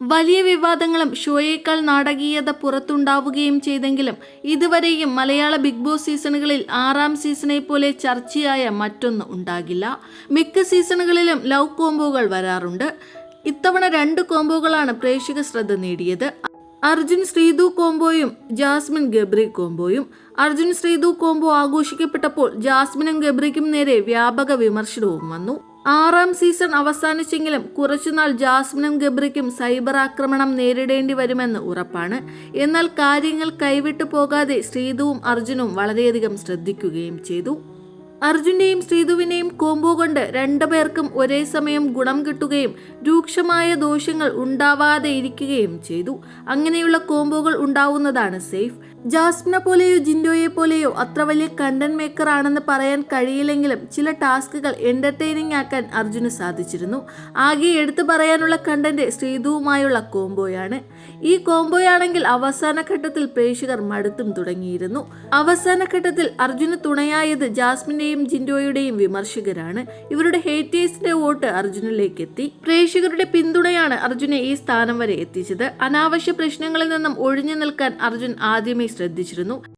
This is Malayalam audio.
വലിയ വിവാദങ്ങളും ഷോയേക്കാൾ നാടകീയത പുറത്തുണ്ടാവുകയും ചെയ്തെങ്കിലും ഇതുവരെയും മലയാള ബിഗ് ബോസ് സീസണുകളിൽ ആറാം സീസണെ പോലെ ചർച്ചയായ മറ്റൊന്ന് ഉണ്ടാകില്ല. മിക്ക സീസണുകളിലും ലവ് കോംബോകൾ വരാറുണ്ട്. ഇത്തവണ രണ്ട് കോംബോകളാണ് പ്രേക്ഷക ശ്രദ്ധ നേടിയത്. അർജുൻ ശ്രീതു കോംബോയും ജാസ്മിൻ ഗബ്രി കോംബോയും. അർജുൻ ശ്രീതു കോംബോ ആഘോഷിക്കപ്പെട്ടപ്പോൾ ജാസ്മിനും ഗബ്രിക്കും നേരെ വ്യാപക വിമർശനവും വന്നു. ആറാം സീസൺ അവസാനിച്ചെങ്കിലും കുറച്ചുനാൾ ജാസ്മിനും ഗബ്രിക്കും സൈബർ ആക്രമണം നേരിടേണ്ടി വരുമെന്ന് ഉറപ്പാണ്. എന്നാൽ കാര്യങ്ങൾ കൈവിട്ടു പോകാതെ ശ്രീതുവും അർജുനും വളരെയധികം ശ്രദ്ധിക്കുകയും ചെയ്തു. അർജുന്റെയും ശ്രീതുവിനെയും കോംബോ കൊണ്ട് രണ്ടുപേർക്കും ഒരേ സമയം ഗുണം കിട്ടുകയും രൂക്ഷമായ ദോഷങ്ങൾ ഉണ്ടാവാതെ ഇരിക്കുകയും ചെയ്തു. അങ്ങനെയുള്ള കോംബോകൾ ഉണ്ടാവുന്നതാണ് സേഫ്. ജാസ്മിനെ പോലെയോ ജിൻഡോയെ പോലെയോ അത്ര വലിയ കണ്ടന്റ് മേക്കർ ആണെന്ന് പറയാൻ കഴിയില്ലെങ്കിലും ചില ടാസ്കുകൾ എന്റർടൈനിങ് ആക്കാൻ അർജുന് സാധിച്ചിരുന്നു. ആകെ എടുത്തു പറയാനുള്ള കണ്ടന്റ് ശ്രീതുവുമായുള്ള കോംബോയാണ്. ഈ കോംബോയാണെങ്കിൽ അവസാന ഘട്ടത്തിൽ പ്രേക്ഷകർ മടുത്തും തുടങ്ങിയിരുന്നു. അവസാന ഘട്ടത്തിൽ അർജുന് തുണയായത് ജാസ്മിന്റെയും ജിൻഡോയുടെയും വിമർശകരാണ്. ഇവരുടെ ഹേറ്റേഴ്സിന്റെ വോട്ട് അർജുനിലേക്ക് എത്തി പ്രേക്ഷകരുടെ പിന്തുണയാണ് അർജുനെ ഈ സ്ഥാനം വരെ എത്തിച്ചത്. അനാവശ്യ പ്രശ്നങ്ങളിൽ നിന്നും ഒഴിഞ്ഞു നിൽക്കാൻ അർജുൻ ആദ്യമേ ശ്രദ്ധിച്ചിരുന്നു.